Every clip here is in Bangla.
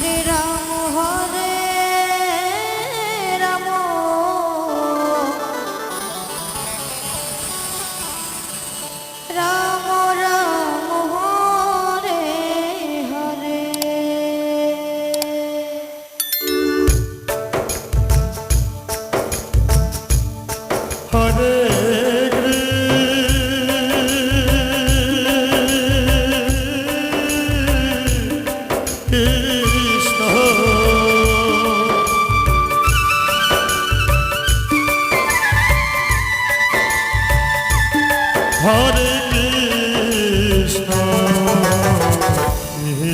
Sahara.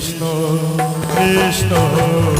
Krishna Krishna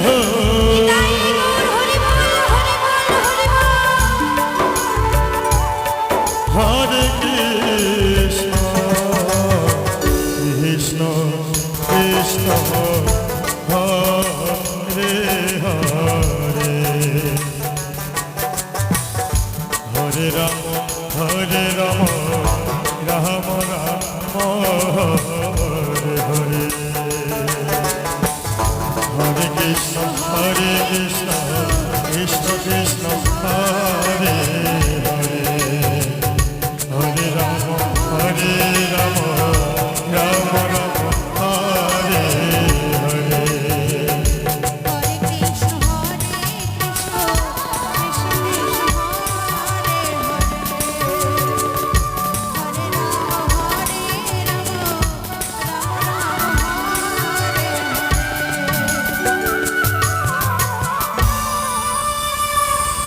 Oh.